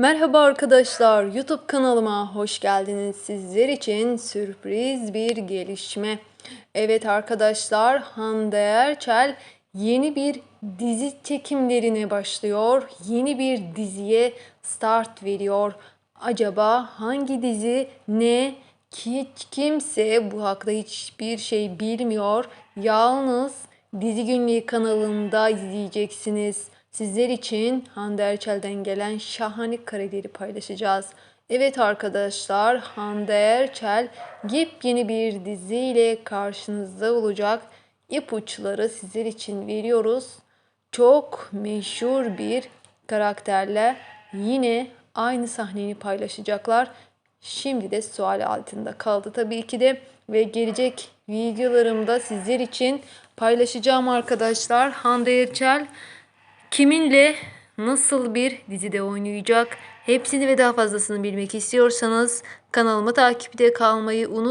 Merhaba arkadaşlar, YouTube kanalıma hoş geldiniz. Sizler için sürpriz bir gelişme. Evet arkadaşlar, Hande Erçel yeni bir dizi çekimlerine başlıyor. Yeni bir diziye start veriyor. Acaba hangi dizi, ne? Hiç kimse bu hakta hiçbir şey bilmiyor. Yalnız Dizi Günlüğü kanalında izleyeceksiniz. Sizler için Hande Erçel'den gelen şahane kareleri paylaşacağız. Evet arkadaşlar Hande Erçel yepyeni bir diziyle karşınızda olacak. İpuçları sizler için veriyoruz. Çok meşhur bir karakterle yine aynı sahneyi paylaşacaklar. Şimdi de sual altında kaldı tabii ki de ve gelecek videolarımda sizler için paylaşacağım arkadaşlar. Hande Erçel kiminle nasıl bir dizide oynayacak? Hepsini ve daha fazlasını bilmek istiyorsanız kanalıma takipte kalmayı unutmayın.